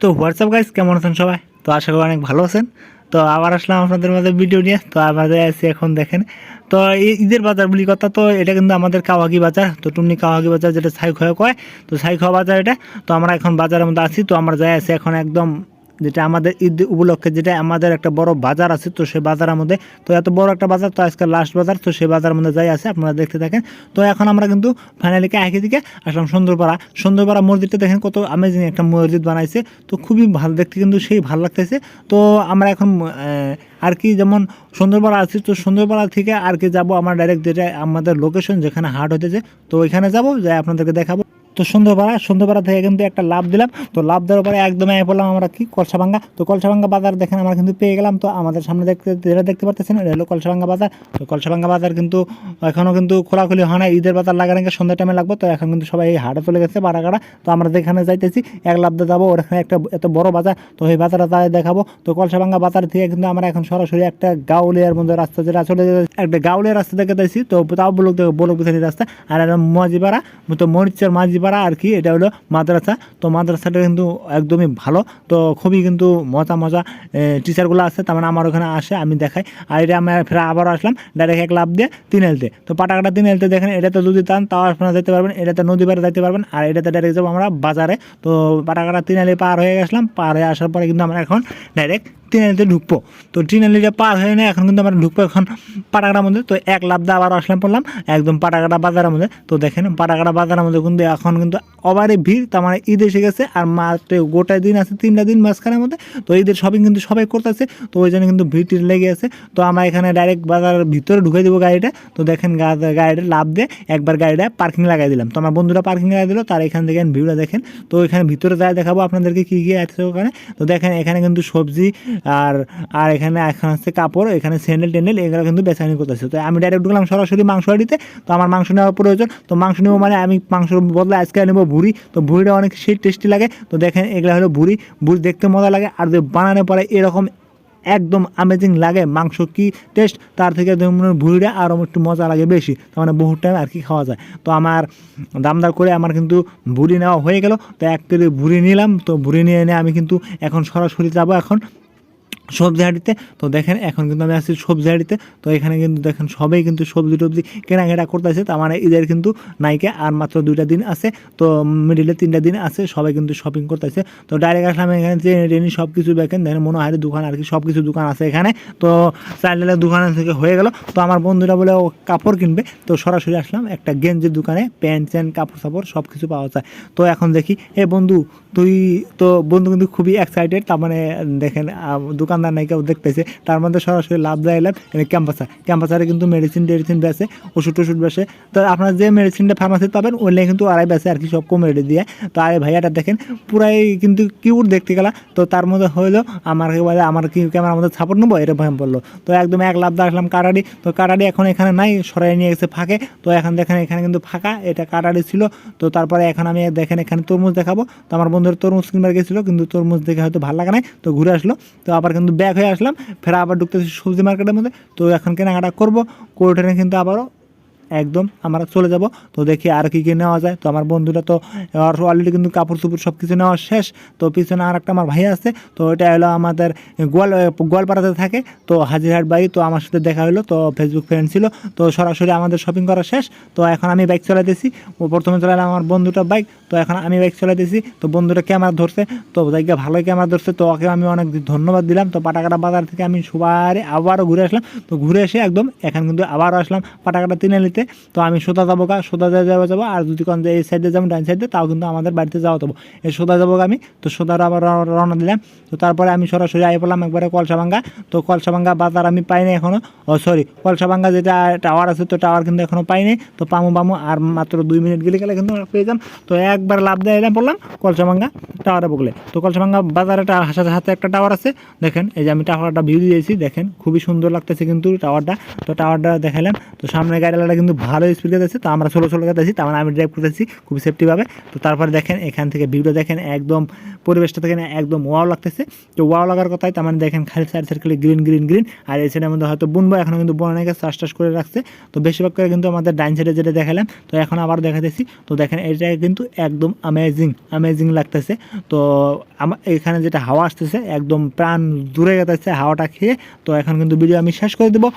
তো WhatsApp guys কেমন আছেন সবাই? তো আশা করি অনেক ভালো আছেন। তো আবার আসলাম আপনাদের মধ্যে ভিডিও নিয়ে। তো আমাদের আছি এখন দেখেন। তো ঈদের বাজার বলি কথা, তো এটা কিন্তু আমাদের কাওয়াগি বাজার। তো টুমনি কাওয়াগি বাজার যেটা ছাই খোয়া কয়, তো ছাই খোয়া বাজার এটা। তো আমরা এখন বাজারের মধ্যে আছি। তো আমরা যাই আছি এখন একদম যেটা আমাদের ঈদ উপলক্ষে, যেটা আমাদের একটা বড় বাজার আছে, তো সেই বাজারের মধ্যে, তো এত বড় একটা বাজার, তো আজকে লাস্ট বাজার, তো সেই বাজারের মধ্যে যাই আছে, আপনারা দেখতে থাকেন। তো এখন আমরা কিন্তু ফাইনালি একই দিকে আসলাম সুন্দরপাড়া। সুন্দরপাড়া মসজিদটা দেখেন কত আমেজিং একটা মসজিদ বানাইছে, তো খুবই ভালো, দেখতে কিন্তু সেই ভালো লাগতেছে। তো আমরা এখন আর কি যেমন সুন্দরপাড়া আছি, তো সুন্দরপাড়া থেকে আর কি যাব, আমরা ডাইরেক্ট যেটা আমাদের লোকেশন যেখানে হাট হতেছে তো ওইখানে যাব, যাই আপনাদেরকে দেখাবো। তো সুন্দরপাড়া সুন্দরপাড়া থেকে কিন্তু একটা লাভ দিলাম। তো লাভ দেওয়ার পরে একদম এ বললাম আমরা কি? কলসাভাঙ্গা। তো কলসাভাঙ্গা বাজার দেখেন আমরা কিন্তু পেয়ে গেলাম। তো আমাদের সামনে দেখতে, যেটা দেখতে পাচ্ছেন এটা হলো কলসাভাঙ্গা বাজার। তো কলসাভাঙ্গা বাজার কিন্তু এখনও কিন্তু খোলাখুলি হয় না ঈদের বাজার লাগার আগে সন্ধ্যা টাইমে লাগবে। তো এখন কিন্তু সবাই এই হাটে চলে গেছে বারাগাড়া তো আমরা যেখানে যাইতেছি, এক লাভ দিয়ে যাব। ওখানে একটা এত বড় বাজার। তো এই বাজারে তাই দেখাবো। তো কলসাভাঙ্গা বাজার থেকে কিন্তু আমরা এখন সরাসরি একটা গাউলিয়ার মধ্যে রাস্তা যেটা চলে একটা গাউলিয়ার রাস্তা দেখে দিয়েছি তো তাও বলুক বলুক রাস্তা। আর এটা মাঝিপাড়া তো মরিচের মাঝিপাড়া আর কি, এটা হলো মাদ্রাসা। তো মাদ্রাসাটা কিন্তু একদমই ভালো। তো খুবই কিন্তু মজা মজা টিচারগুলো আছে, তার মানে আমার ওখানে আসে, আমি দেখাই। আর এটা আমি ফের আবারও আসলাম ডাইরেক্ট এক লাভ দিয়ে তিন এলতে তো পাটাকাটা তিন এলতে দেখেন, এটাতে যদি টান তাও আপনারা যেতে পারবেন, এটাতে নদী পাড়ে যাইতে পারবেন, আর এটাতে ডাইরেক্ট যাব আমরা বাজারে। তো পাটাকাটা তিন এলে পার হয়ে গেছিলাম, পার হয়ে আসার পরে কিন্তু আমরা এখন ডাইরেক্ট তিনালিতে ঢুকবো। তো তিনালিটা পার হয়ে না, এখন কিন্তু আমরা ঢুকবো এখন পাটাকাটার মধ্যে। তো এক লাভ দিয়ে আবার আসলাম, পড়লাম একদম পাটাকাটা বাজারের মধ্যে। তো দেখেন পাটাকাটা বাজারের মধ্যে কিন্তু এখন কিন্তু অবারে ভিড়। তার মানে ঈদ এসে গেছে আর মাত্র গোটা দিন আছে, তিনটা দিন মাঝখানের মধ্যে। তো ঈদের শপিং কিন্তু সবাই করতেছে। তো ওই জন্য কিন্তু ভিড় টিড় লেগে আছে। তো আমরা এখানে ডাইরেক্ট বাজারের ভিতরে ঢুকে দেবো গাড়িটা। তো দেখেন গাড়িটা লাভ দিয়ে একবার গাড়িটা পার্কিং লাগাই দিলাম। তো আমার বন্ধুরা পার্কিং লাগাই দিল, তার এখান থেকে ভিউটা দেখেন। তো এখানে ভিতরে যায় দেখাবো আপনাদেরকে কী কী আছে ওখানে। তো দেখেন এখানে কিন্তু সবজি আর আর এখানে এখন হচ্ছে কাপড়, এখানে স্যান্ডেল টেন্ডেল, এগুলো কিন্তু বেচানি করতেছে। তো আমি ডাইরেক্ট ঢুকলাম সরাসরি মাংস আড়িতে তো আমার মাংস নেওয়ার প্রয়োজন। তো মাংস নেব মানে আমি মাংসর বদলে আজকে নেব ভুড়ি। তো ভুড়িটা অনেক সেই টেস্টি লাগে। তো দেখেন এগুলো হলো ভুড়ি। ভুড়ি দেখতে মজা লাগে। আর যদি বানানোর পরে এরকম একদম আমেজিং লাগে মাংস কি টেস্ট তার থেকে যেমন ভুড়িটা আরও একটু মজা লাগে বেশি। তার মানে বহুত টাইম আর কি খাওয়া যায়। তো আমার দামদার করে আমার কিন্তু ভুড়ি নেওয়া হয়ে গেল। তো এক কেজি ভুড়ি নিলাম। তো ভুড়ি নিয়ে এনে আমি কিন্তু এখন সরাসরি যাব এখন। সবজি হাঁটিতে তো দেখেন এখন কিন্তু আমি আসছি সবজি হাঁটিতে তো এখানে কিন্তু দেখেন সবাই কিন্তু সবজি টবজি কেনাকাটা করতেছে তার মানে ঈদের কিন্তু নাইকে আর মাত্র দুইটা দিন আছে তো মিডিলে তিনটা দিন আছে সবাই কিন্তু শপিং করতেছে। তো ডাইরেক্ট আসলাম এখানে যে রেনি সব কিছু দেখেন দেখেন মনে হয় দোকান আর কি সব কিছু দোকান আছে এখানে তো চাইলে দোকান থেকে হয়ে গেল তো আমার বন্ধুরা বলে ও কাপড় কিনবে তো সরাসরি আসলাম একটা গেঞ্জির দোকানে প্যান্ট চ্যান্ট কাপড় সাপড় সব কিছু পাওয়া যায়। তো এখন দেখি এ বন্ধু তুই তো বন্ধু কিন্তু খুবই এক্সাইটেড তার মানে দেখেন আহ, নাই কেউ দেখতেছে তার মধ্যে সরাসরি লাভ দেয় এলাম ক্যাম্পাসার ক্যাম্পাসারে কিন্তু মেডিসিন টেডিসিন বেছে ওষুধ টষুধ বেছে তো আপনার যে মেডিসিনটা ফার্মাসিতে পাবেন ওইলে কিন্তু আড়াই বেছে আর কি সব কম রেটে দিয়ে। তো আরে ভাইয়াটা দেখেন, পুরাই কিন্তু কিউট দেখতে গেলা। তো তার মধ্যে হইল আমার বলে, আমার কি ক্যামেরার মধ্যে সাপোর্ট নেব? এরকম বলল। তো একদম এক লাভ আসলাম কাটারি। তো কাটারি এখন এখানে নাই, সরাই নিয়ে গেছে ফাঁকে। তো এখন দেখেন, এখানে কিন্তু ফাঁকা, এটা কাটারি ছিল। তো তারপরে এখন আমি দেখেন, এখানে তরমুজ দেখাবো। তো আমার বন্ধুর তরমুজ কিনবার গেছিল, কিন্তু তরমুজ দেখে হয়তো ভালো লাগে নাই। তো ঘুরে আসলো। তো আবার কিন্তু ব্যাক হয়ে আসলাম, ফের আবার ঢুকতেছি সবজি মার্কেটের মধ্যে। তো এখন কেনাকাটা করব করে কিন্তু আবারও একদম আমরা চলে যাব। তো দেখি আর কি কি নেওয়া যায়। তো আমার বন্ধুরা তো অলরেডি কিন্তু কাপড় চুপড় সব কিছু নেওয়া শেষ। তো পিছনে আর একটা আমার ভাই আছে। তো এটা হলো আমাদের গোয়াল, গোয়ালপাড়াতে থাকে। তো হাজিরহাট বাড়ি তো আমার সাথে দেখা হলো। তো ফেসবুক ফ্রেন্ড ছিল। তো সরাসরি আমাদের শপিং করা শেষ। তো এখন আমি বাইক চালাইতেছি। ও প্রথমে চালালাম আমার বন্ধুটা বাইক তো এখন আমি বাইক চালাইতেছি। তো বন্ধুটা ক্যামেরা ধরছে। তো জায়গা ভালোই ক্যামেরা ধরছে। তো ওকে আমি অনেক ধন্যবাদ দিলাম। তো পাটাকাটা বাজার থেকে আমি সবার আবারও ঘুরে আসলাম। তো ঘুরে এসে একদম এখন কিন্তু আবারও আসলাম। পাটাকাটা তিনালিতে। তো আমি সোদা যাব গা সোদা যাব যাব, আর যদি কোন এই সাইডে যাব, ডান সাইডে তাও কিন্তু আমাদের বাড়িতে যাওয়া যাব এই সোদা যাব আমি, তো সোদার আবার রওনা দিলাম। তো তারপরে আমি সরাসরি আই পড়লাম একবারে কলসাভাঙ্গা। তো কলসাভাঙ্গা বাজার আমি পাইনি এখনও ও সরি কলসাভাঙ্গা যেটা টাওয়ার আছে, তো টাওয়ার কিন্তু এখনও পাইনি তো পামু পামু আর মাত্র দুই মিনিট গেলে গেলে কিন্তু পেয়ে যাম। তো একবার লাভ দেয় এলাম পড়লাম কলসাভাঙ্গা টাওয়ারে বগলে তো কলসাভাঙ্গা বাজারে হাসার হাতে একটা টাওয়ার আছে। দেখেন, এই যে আমি টাওয়ারটা ভিউ দিয়েছি, দেখেন, খুবই সুন্দর লাগতেছে কিন্তু টাওয়ারটা তো টাওয়ারটা দেখালাম। তো সামনে গাড়িওয়ালাটা কিন্তু কিন্তু ভালো স্পিড গেতেছে তো আমরা ষোলো ষোলো গেতেছি তার মানে আমি ড্রাইভ করতেছি খুব সেফটিভাবে তো তারপরে দেখেন, এখান থেকে ভিউটা দেখেন, একদম পরিবেশটা দেখেন, একদম ওয়াও লাগতেছে। তো ওয়াও লাগার কথাই, তার মানে দেখেন খালি সাইড সার্কেলে গ্রিন গ্রিন গ্রিন আর এই সাইডের মধ্যে হয়তো বুনবো এখনও কিন্তু বোনা গেছে চাষ টাস করে রাখছে। তো বেশিরভাগ করে কিন্তু আমাদের ডাইন সাইডে যেটা দেখালাম, তো এখন আবার দেখাতেছি। তো দেখেন, এটা কিন্তু একদম অ্যামেজিং অ্যামেজিং লাগতেছে। তো আমার এখানে যেটা হাওয়া আসতেছে, একদম প্রাণ দূরে গেতেছে হাওয়াটা খেয়ে, তো এখন কিন্তু ভিডিও আমি শেষ করে দেবো।